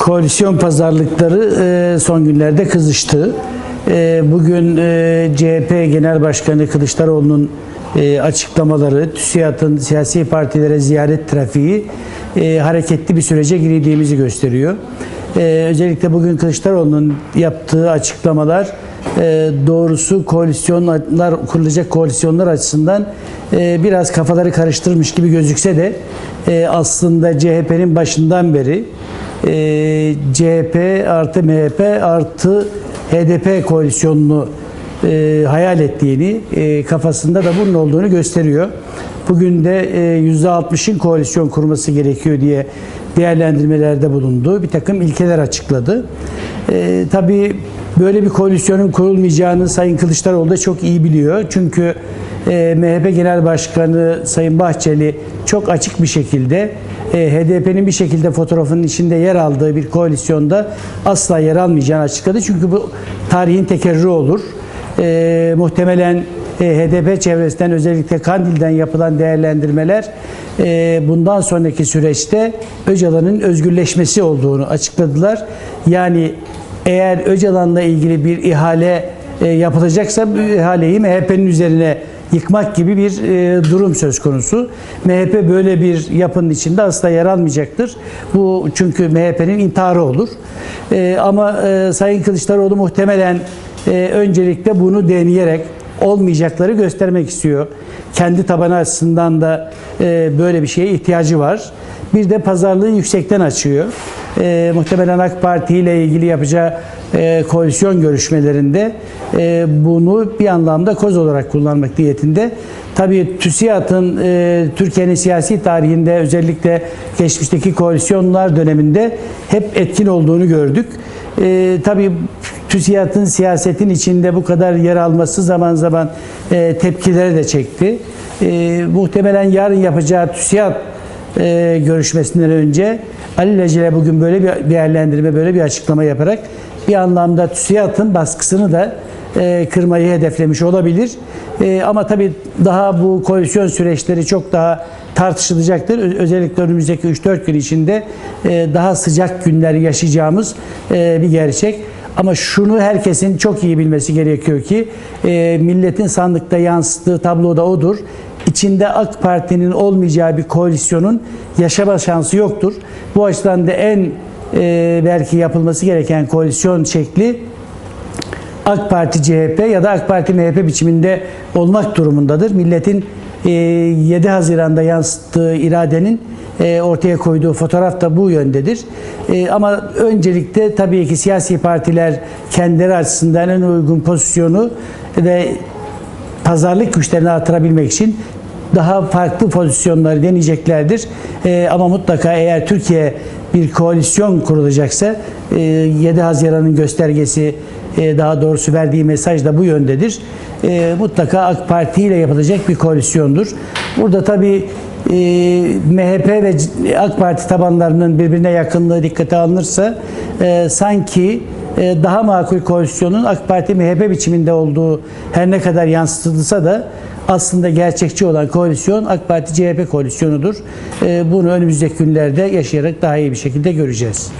koalisyon pazarlıkları e, son günlerde kızıştı. E, Bugün e, CHP Genel Başkanı Kılıçdaroğlu'nun açıklamaları, TÜSİAD'ın siyasi partilere ziyaret trafiği hareketli bir sürece girdiğimizi gösteriyor. Özellikle bugün Kılıçdaroğlu'nun yaptığı açıklamalar doğrusu koalisyonlar kurulacak koalisyonlar açısından biraz kafaları karıştırmış gibi gözükse de aslında CHP'nin başından beri e, CHP artı MHP artı HDP koalisyonunu e, hayal ettiğini, e, kafasında da bunun olduğunu gösteriyor. Bugün de e, %60'ın koalisyon kurması gerekiyor diye değerlendirmelerde bulundu. Bir takım ilkeler açıkladı. E, tabii böyle bir koalisyonun kurulmayacağını Sayın Kılıçdaroğlu da çok iyi biliyor. Çünkü e, MHP Genel Başkanı Sayın Bahçeli çok açık bir şekilde HDP'nin bir şekilde fotoğrafının içinde yer aldığı bir koalisyonda asla yer almayacağını açıkladı. Çünkü bu tarihin tekerrürü olur. E, muhtemelen e, HDP çevresinden özellikle Kandil'den yapılan değerlendirmeler e, bundan sonraki süreçte Öcalan'ın özgürleşmesi olduğunu açıkladılar. Yani eğer Öcalan'la ilgili bir ihale e, yapılacaksa ihaleyi MHP'nin üzerine yıkmak gibi bir e, durum söz konusu. MHP böyle bir yapının içinde asla yer almayacaktır. Bu çünkü MHP'nin intiharı olur. E, ama e, Sayın Kılıçdaroğlu muhtemelen e, öncelikle bunu deneyerek olmayacakları göstermek istiyor. Kendi tabanı açısından da e, böyle bir şeye ihtiyacı var. Bir de pazarlığı yüksekten açıyor. E, muhtemelen AK Parti ile ilgili yapacağı e, koalisyon görüşmelerinde e, bunu bir anlamda koz olarak kullanmak niyetinde. Tabii TÜSİAD'ın e, Türkiye'nin siyasi tarihinde özellikle geçmişteki koalisyonlar döneminde hep etkin olduğunu gördük. E, tabii TÜSİAD'ın siyasetin içinde bu kadar yer alması zaman zaman e, tepkileri de çekti. E, muhtemelen yarın yapacağı TÜSİAD e, görüşmesinden önce Ali Lecele bugün böyle bir değerlendirme, böyle bir açıklama yaparak bir anlamda TÜSİAD'ın baskısını da e, kırmayı hedeflemiş olabilir. E, ama tabii daha bu koalisyon süreçleri çok daha tartışılacaktır. Özellikle önümüzdeki 3-4 gün içinde e, daha sıcak günler yaşayacağımız e, bir gerçek. Ama şunu herkesin çok iyi bilmesi gerekiyor ki e, milletin sandıkta yansıttığı tablo da odur. İçinde AK Parti'nin olmayacağı bir koalisyonun yaşama şansı yoktur. Bu açıdan da en e, belki yapılması gereken koalisyon şekli AK Parti CHP ya da AK Parti MHP biçiminde olmak durumundadır. Milletin e, 7 Haziran'da yansıttığı iradenin e, ortaya koyduğu fotoğraf da bu yöndedir. E, ama öncelikle tabii ki siyasi partiler kendileri açısından en uygun pozisyonu ve pazarlık güçlerini artırabilmek için daha farklı pozisyonları deneyeceklerdir. Ee, ama mutlaka eğer Türkiye bir koalisyon kurulacaksa e, 7 Haziran'ın göstergesi e, daha doğrusu verdiği mesaj da bu yöndedir. E, mutlaka AK Parti ile yapılacak bir koalisyondur. Burada tabii e, MHP ve AK Parti tabanlarının birbirine yakınlığı dikkate alınırsa e, sanki e, daha makul koalisyonun AK Parti MHP biçiminde olduğu her ne kadar yansıtılsa da aslında gerçekçi olan koalisyon AK Parti CHP koalisyonudur. E, Bunu önümüzdeki günlerde yaşayarak daha iyi bir şekilde göreceğiz.